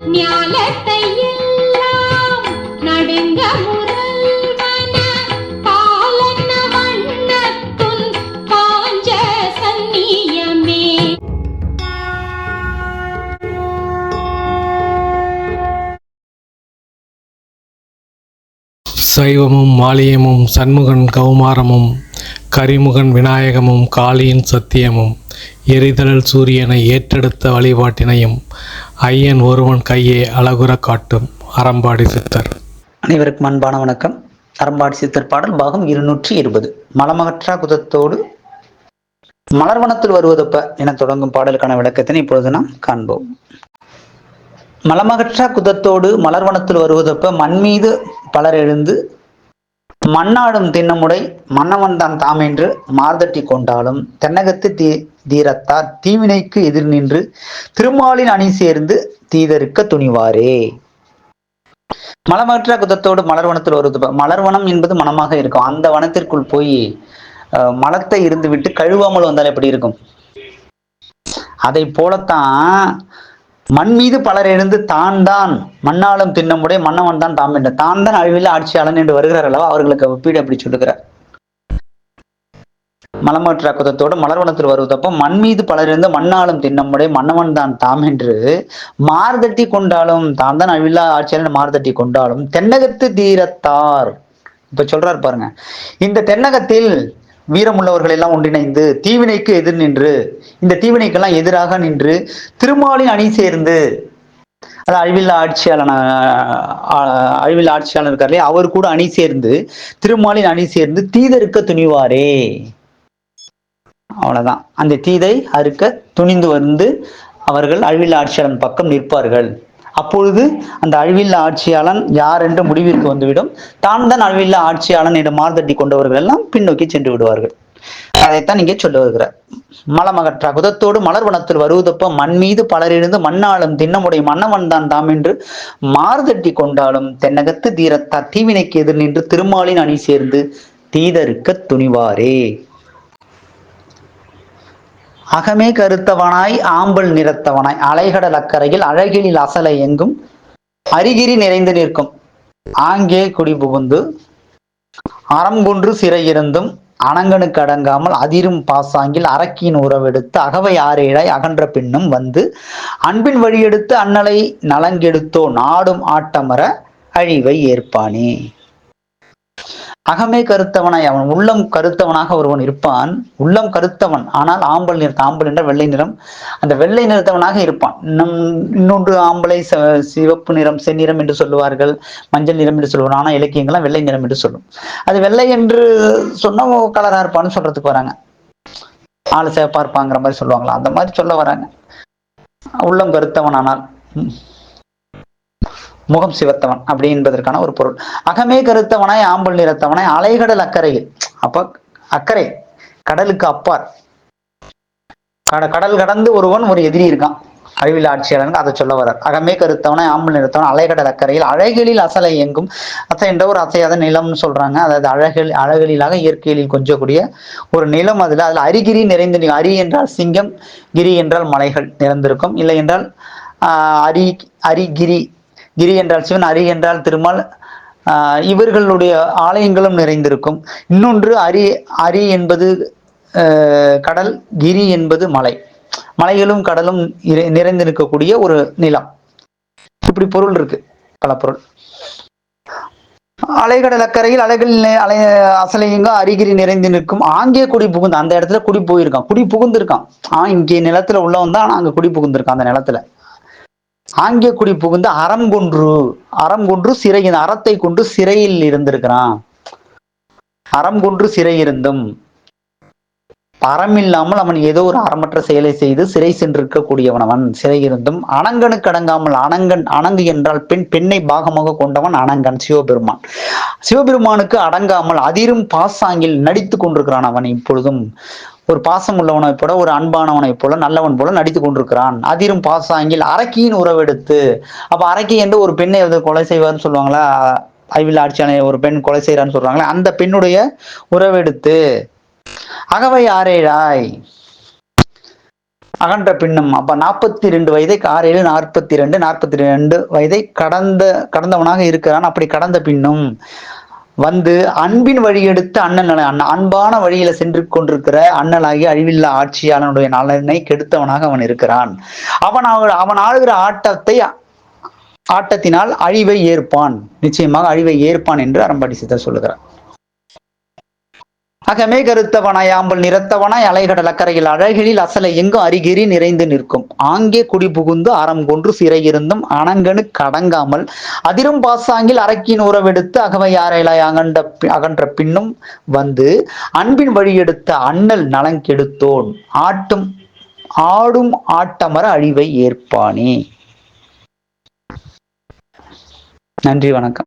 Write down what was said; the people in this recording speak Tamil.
எல்லாம் நடுங்க முரல்வன வண்ணத்துன் பாஞ்ச சைவமும் மாலியமும் சண்முகன் கௌமாரமும் கரிமுகன் விநாயகமும் காளியின் சத்தியமும் எரிதழல் சூரியனை ஏற்றெடுத்த வழிபாட்டினையும் ஐயன் ஒருவன் கையே அழகுற காட்டும் அறம்பாடி சித்தர். அனைவருக்கும் அன்பான வணக்கம். அறம்பாடி சித்தர் பாடல் பாகம் இருநூற்றி இருபது. மலமகற்றா குதத்தோடு மலர்வனத்தில் வருவதப்ப என தொடங்கும் பாடலுக்கான விளக்கத்தினை இப்பொழுது நாம் காண்போம். மலமகற்றா குதத்தோடு மலர்வனத்தில் வருவதப்ப மண் மீது பலர் எழுந்து மண்ணாடும் திண்ணமுடை மன்னவன் தான் தாம் என்று மார்தட்டி கொண்டாலும் தென்னகத்து தீ தீரத்தார் தீவினைக்கு எதிர் நின்று திருமாலின் அணி சேர்ந்து தீதருக்க துணிவாரே. மலமற்ற குதத்தோடு மலர்வனத்தில் ஒரு மலர்வனம் என்பது மனமாக இருக்கும். அந்த வனத்திற்குள் போய் அஹ், மலத்தை இருந்துவிட்டு கழுவாமல் வந்தால் எப்படி இருக்கும்? அதை போலத்தான் மண் மீது பலர் எழுந்து தான் தான் மண்ணாலும் தின்னமுடைய மன்னவன் தான் தாம் என்ற தான் தான் அழிவில் ஆட்சியாளன் என்று வருகிறார் அல்லவா? அவர்களுக்கு ஒப்பீடு அப்படி சொல்லுகிறார். மலமற்ற குதத்தோடு மலர்வனத்தில் வருவதப்போ மண் மீது பலர் இருந்து மண்ணாலும் தின்னமுடைய மன்னவன் தான் தாம் என்று மார்தட்டி கொண்டாலும் தான் தான் அழிவில்லா ஆட்சியாளன் மார்தட்டி கொண்டாலும் தென்னகத்து தீரத்தார் இப்ப சொல்றாரு பாருங்க. இந்த தென்னகத்தில் வீரமுள்ளவர்கள் எல்லாம் ஒன்றிணைந்து தீவினைக்கு எதிர் நின்று இந்த தீவினைக்கெல்லாம் எதிராக நின்று திருமாலின் அணி சேர்ந்து அது அழிவில்லா ஆட்சியாளன் அழிவில் ஆட்சியாளர் இருக்கார் இல்லையா? அவர் கூட அணி சேர்ந்து திருமாலின் அணி சேர்ந்து தீதருக்க துணிவாரே. அவ்வளவுதான். அந்த தீதை அறுக்க துணிந்து வந்து அவர்கள் அழிவில் ஆட்சியாளன் பக்கம் நிற்பார்கள். அப்பொழுது அந்த அழிவில்லா ஆட்சியாளன் யார் என்று முடிவிற்கு வந்துவிடும். தான் தான் அழிவில்லா ஆட்சியாளன் என்று மார்தட்டி கொண்டவர்கள் எல்லாம் பின்னோக்கி சென்று விடுவார்கள். அதைத்தான் இங்கே சொல்ல வருகிறார். மலமகற்றா குதத்தோடு மலர்வனத்தில் வருவதப்ப மண் மீது பலரிருந்து மண்ணாளும் திண்ணமுடைய மன்னவன் தான் தாம் என்று மார்தட்டி கொண்டாலும் தென்னகத்து தீரத்தார் தீவினைக்கு எதிர் நின்று திருமாலின் அணி சேர்ந்து தீதருக்க துணிவாரே. அகமே கருத்தவனாய் ஆம்பல் நிறத்தவனாய். அலைகடல் அக்கறையில் அழகிலில் அசலை எங்கும் அரிகிரி நிறைந்து நிற்கும். ஆங்கே குடி புகுந்து அறங்குன்று சிறையிருந்தும் அணங்கனுக்கு அடங்காமல் அதிரும் பாசாங்கில் அரக்கியின் உறவெடுத்து அகவை ஆறேழாய் அகன்ற பின்னும் வந்து அன்பின் வழியெடுத்து அன்னலை நலங்கெடுத்தோ நாடும் ஆட்டமர அழிவை ஏற்பானே. அகமே கருத்தவனாய் அவன் உள்ளம் கருத்தவனாக ஒருவன் இருப்பான். உள்ளம் கருத்தவன். ஆனால் ஆம்பல் நிறத்த ஆம்பல் என்ற வெள்ளை நிறம். அந்த வெள்ளை நிறத்தவனாக இருப்பான். நம் இன்னொன்று ஆம்பளை ச- சிவப்பு நிறம் செந்நிறம் என்று சொல்லுவார்கள். மஞ்சள் நிறம் என்று சொல்லுவார்கள். ஆனால் இலக்கியங்கள்லாம் வெள்ளை நிறம் என்று சொல்லும். அது வெள்ளை என்று சொன்ன கலரா இருப்பான்னு சொல்றதுக்கு வராங்க. ஆள் சேப்பா இருப்பாங்கிற மாதிரி சொல்லுவாங்களா? அந்த மாதிரி சொல்ல வராங்க. உள்ளம் கருத்தவன் ஆனால். முகம் சிவத்தவன் அப்படி என்பதற்கான ஒரு பொருள். அகமே கருத்தவனாய் ஆம்பல் நிறத்தவனாய் அலைகடல் அக்கறையில் அப்ப அக்கறை கடலுக்கு அப்பார் கட கடல் கடந்து ஒருவன் ஒரு எதிரி இருக்கான். அறிவில் ஆட்சியாளனுக்கு அதை சொல்ல வர்றார். அகமே கருத்தவனாய் ஆம்பல் நிறத்தவன் அலைகடல் அக்கறையில் அழகிலில் அசலை எங்கும். அசை என்ற ஒரு அசையாத நிலம்னு சொல்றாங்க. அதாவது அழகில் அழகிலாக இயற்கையில் கொஞ்சக்கூடிய ஒரு நிலம் அதுல. அதுல அரிகிரி நிறைந்து அரி என்றால் சிங்கம் கிரி என்றால் மலைகள் நிறைந்திருக்கும். இல்லை என்றால் ஆஹ், அரி அரிகிரி கிரி என்றால் சிவன் அரி என்றால் திருமால். ஆஹ், இவர்களுடைய ஆலயங்களும் நிறைந்திருக்கும். இன்னொன்று அரி அரி என்பது ஆஹ், கடல் கிரி என்பது மலை. மலைகளும் கடலும் நிறைந்திருக்கக்கூடிய நிறைந்து ஒரு நிலம். இப்படி பொருள் இருக்கு பல பொருள். அலைகடல் அக்கறையில் அலைகள் அலை அசலையுங்க அரிகிரி நிறைந்து நிற்கும். ஆங்கே குடி புகுந்து அந்த இடத்துல குடி போயிருக்கான். குடி புகுந்திருக்கான். ஆஹ் இங்கே நிலத்துல உள்ளவன் தான் ஆனா அங்க குடி புகுந்திருக்கான் அந்த நிலத்துல. ஆங்கே குடி புகுந்து அறம் கொன்று அறம் கொன்று சிறை அறத்தை கொண்டு சிறையில் இருந்திருக்கிறான். அறம் கொன்று சிறை இருந்தும் அறம் இல்லாமல் அவன் ஏதோ ஒரு அறமற்ற செயலை செய்து சிறை சென்றிருக்கக்கூடியவன் அவன் சிறை இருந்தும் அணங்கனுக்கு அடங்காமல் அணங்கன் அணங்கு என்றால் பெண் பெண்ணை பாகமாக கொண்டவன் அணங்கன் சிவபெருமான். சிவபெருமானுக்கு அடங்காமல் அதிரும் பாசாங்கில் நடித்து கொண்டிருக்கிறான் அவன் இப்பொழுதும். ஒரு பாசம் உள்ளவனைப் போல ஒரு அன்பானவனைப் போல நல்லவன் போல நடித்து கொண்டிருக்கிறான். அதிரும் பாசாங்கில் அரக்கியின் உறவெடுத்து அப்ப அரக்கி என்று ஒரு பெண்ணை வந்து கொலை செய்வார்னு சொல்லுவாங்களா? ஐவில் ஆட்சியான ஒரு பெண் கொலை செய்யறான்னு சொல்றாங்களே அந்த பெண்ணுடைய உறவெடுத்து அகவை ஆரேழாய் அகன்ற பின்னும் அப்ப நாற்பத்தி ரெண்டு வயதை ஆறு நாற்பத்தி ரெண்டு நாற்பத்தி ரெண்டு வயதை கடந்த கடந்தவனாக இருக்கிறான். அப்படி கடந்த பின்னும் வந்து அன்பின் வழி எடுத்து அண்ணன் அன்பான வழியில சென்று கொண்டிருக்கிற அண்ணனாகி அழிவில்லா ஆட்சியாளனுடைய நலனை கெடுத்தவனாக அவன் இருக்கிறான். அவன் அவ- அவன் ஆளுகிற ஆட்டத்தை ஆட்டத்தினால் அழிவை ஏற்பான். நிச்சயமாக அழிவை ஏற்பான் என்று அறம்பாடி சித்தர் சொல்லுகிறார். அகமே கருத்தவனாய் ஆம்பல் நிறத்தவனாய் அலைகடல் அக்கறையில் அழகிலில் அசலை எங்கும் அருகிரி நிறைந்து நிற்கும். ஆங்கே குடி புகுந்து அறம் கொன்று சிறையிருந்தும் அணங்கனு கடங்காமல் அதிரும் பாசாங்கில் அரக்கின் உறவெடுத்து அகவை யாரையிலாய் அகண்ட பி- அகன்ற பின்னும் வந்து அன்பின் வழி எடுத்த அண்ணல் நலங்கெடுத்தோன். ஆட்டும் ஆடும் ஆட்டமர அழிவை ஏற்பானே. நன்றி வணக்கம்.